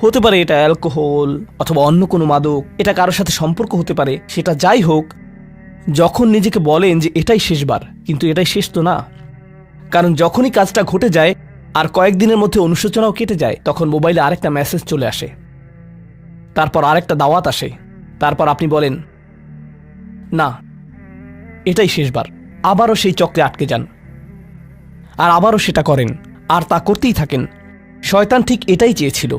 হতে পারে এটা অ্যালকোহল অথবা অন্য কোনো মাদক, এটা কারোর সাথে সম্পর্ক হতে পারে, সেটা যাই হোক, যখন নিজেকে বলেন যে এটাই শেষবার, কিন্তু এটাই শেষ তো না। কারণ যখনই কাজটা ঘটে যায় আর কয়েকদিনের মধ্যে অনুশোচনাও কেটে যায়, তখন মোবাইলে আরেকটা মেসেজ চলে আসে। তারপর আরেকটা দাওয়াত আসে। তারপর আপনি বলেন, না, এটাই শেষবার। আবারও সেই চক্রে আটকে যান। আর আবারও সেটা করেন। আর তা করতেই থাকেন। শয়তান ঠিক এটাই চেয়েছিল।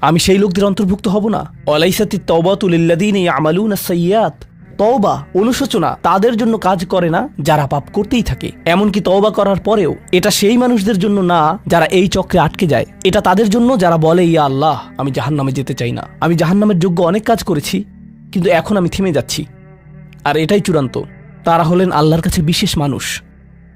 আমি সেই লোকদের অন্তর্ভুক্ত হব না। অলাইসাতি তওবাতুলিল্লাদিন ইয়ামালুন সাইয়াত তওবা, অনুশোচনা তাদের জন্য কাজ করে না, যারা পাপ করতেই থাকে। এমনকি তওবা করার পরেও এটা সেই মানুষদের জন্য না, যারা এই চক্রে আটকে যায়। এটা তাদের জন্য, যারা বলে, ইয়া আল্লাহ, আমি জাহান্নামে যেতে চাই না। আমি জাহান্নামের যোগ্য অনেক কাজ করেছি, কিন্তু এখন আমি থেমে যাচ্ছি। আর এটাই চূড়ান্ত। তারা হলেন আল্লাহর কাছে বিশেষ মানুষ।